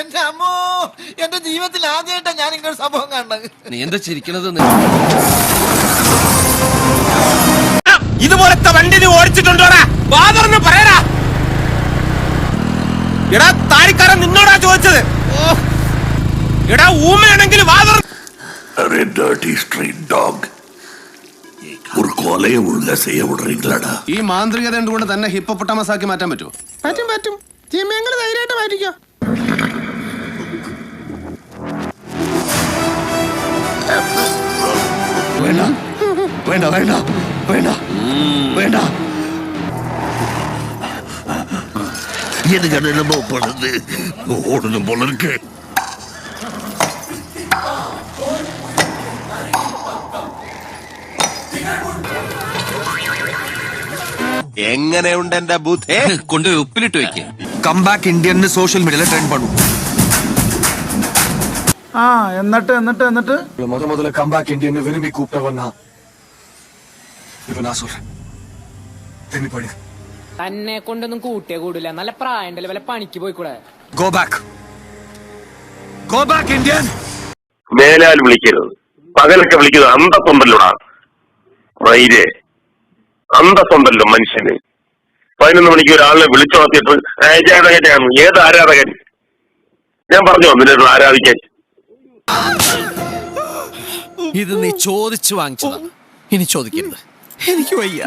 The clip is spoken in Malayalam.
എന്റെ അമ്മോ എന്റെ ജീവിതത്തിൽ ആദ്യമായിട്ടാ ഞാൻ ഇങ്ങനെ സംഭവം കാണുന്നത്. നീ എന്താ ചിരിക്കണത് ഇതുപോലത്തെ വണ്ടി നീ ഓടിച്ചിട്ടുണ്ടോടാ? ബാദറിന് പറയടാ. എടാ താടിക്കാരൻ നിന്നോടാ ചോദിച്ചത്. എടാ ഊമയാണെങ്കിൽ വാദർ ഒരു കൊലയെ ഒഴുകാ ചെയ്യ വിടറിങ്ങളാടാ ഈ മാന്ത്രികത കൊണ്ട് തന്നെ ഹിപ്പൊട്ടമസാക്കി മാറ്റാൻ പറ്റുമോ? പറ്റും പറ്റും. ധൈര്യമായിട്ട് മാറ്റിക്കോ. வேண்டாம் வேண்டாம் வேண்டாம் வேண்டாம் வேண்டாம் எனக்கு என்னமோ பண்ணுது ஓடணும் போல இருக்கு എങ്ങനെയുണ്ട് എന്റെ ബുദ്ധേ കൊണ്ടുപോയി ഉപ്പിലിട്ട് വെക്കുക കം ബാക്ക് ഇന്ത്യൻ സോഷ്യൽ മീഡിയയിൽ ട്രെൻഡ് பண்ணும் ആ എന്നിട്ട് എന്നിട്ട് എന്നിട്ട്. ಮೊದ ಮೊದಲ ಕಂಬ್ಯಾಕ್ ಇಂಡಿಯನ್ ವಿನಿಮಿ ಕೂಪ್ಟವನ್ನ ಇವನ ಸುರ ತೆನ್ನಿಪಡಿ തന്നെ കൊണ്ടൊന്നും കൂട്ടിയേ കൂടില്ല നല്ല പ്രായണ്ടല്ലേ? വല്ല പണിക്ക് പോയിക്കൂടെ? Go back go back Indian വേലാൽ വിളിക്കരുത്. പകലൊക്കെ വിളിക്കുന്നത് അന്തസ്വന്തല്ലോടാണ് വൈരെ അന്തസ്വന്തല്ലോ മനുഷ്യന്. പതിനൊന്ന് മണിക്ക് ഒരാളിനെ വിളിച്ചുണർത്തിയപ്പോൾ ഏത് ആരാധകൻ? ഞാൻ പറഞ്ഞു നിന്നെ ആരാധിക്കാൻ. ഇത് നീ ചോദിച്ചു വാങ്ങിച്ചതാണ് ഇനി ചോദിക്കരുത്. എനിക്ക് വയ്യ.